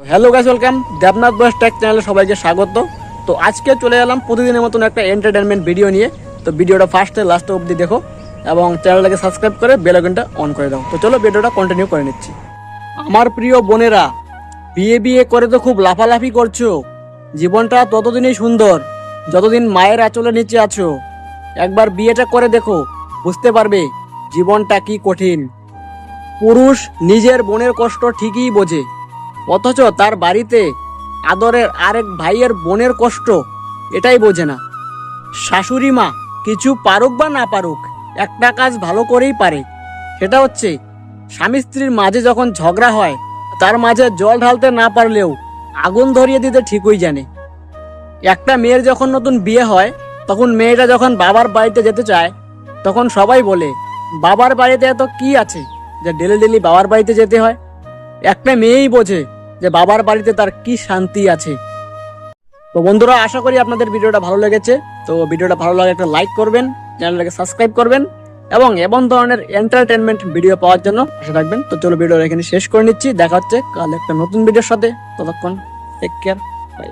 Hello guys welcome Debnath বয়স take চ্যানেলে সবাইকে স্বাগত। তো আজকে চলে এলাম প্রতিদিনের মতন একটা এন্টারটেনমেন্ট ভিডিও নিয়ে। তো ভিডিওটা ফার্স্টে লাস্ট অবধি দেখো এবং চ্যানেলটাকে সাবস্ক্রাইব করে বেল আইকনটা অন করে দাও। তো চলো ভিডিওটা কন্টিনিউ করে নিচ্ছি। আমার প্রিয় বোনেরা, বিয়ে বিয়ে করে তো খুব লাফালাফি করছ। জীবনটা ততদিনই সুন্দর, যতদিন মায়ের আঁচলের নিচে আছো। একবার বিয়েটা করে দেখো, বুঝতে পারবে জীবনটা কি কঠিন। পুরুষ নিজের বোনের কষ্ট ঠিকই বোঝে। অথচ তার বাড়িতে আদরের আরেক ভাইয়ের বোনের কষ্ট, এটাই বোঝে না। শাশুড়ি মা কিছু পারুক বা না পারুক, একটা কাজ ভালো করেই পারে। সেটা হচ্ছে, স্বামী স্ত্রীর মাঝে যখন ঝগড়া হয়, তার মাঝে জল ঢালতে না পারলেও আগুন ধরিয়ে দিতে ঠিকই জানে। একটা মেয়ের যখন নতুন বিয়ে হয়, তখন মেয়েটা যখন বাবার বাড়িতে যেতে চায়, তখন সবাই বলে, বাবার বাড়িতে এত কি আছে যে ডেলি ডেলি বাবার বাড়িতে যেতে হয়? একটা মেয়েই বোঝে যে বাবার বাড়িতে তার কি শান্তি আছে। তো বন্ধুরা, আশা করি আপনাদের ভিডিওটা ভালো লেগেছে। তো ভিডিওটা ভালো লাগে একটা লাইক করবেন, চ্যানেলটাকে সাবস্ক্রাইব করবেন, এবং এমন ধরনের এন্টারটেনমেন্ট ভিডিও পাওয়ার জন্য আশা রাখবেন তো চলো ভিডিওটা এখানে শেষ করে নিচ্ছি। দেখা হচ্ছে কাল একটা নতুন ভিডিওর সাথে। ততক্ষণ টেক কেয়ার বাই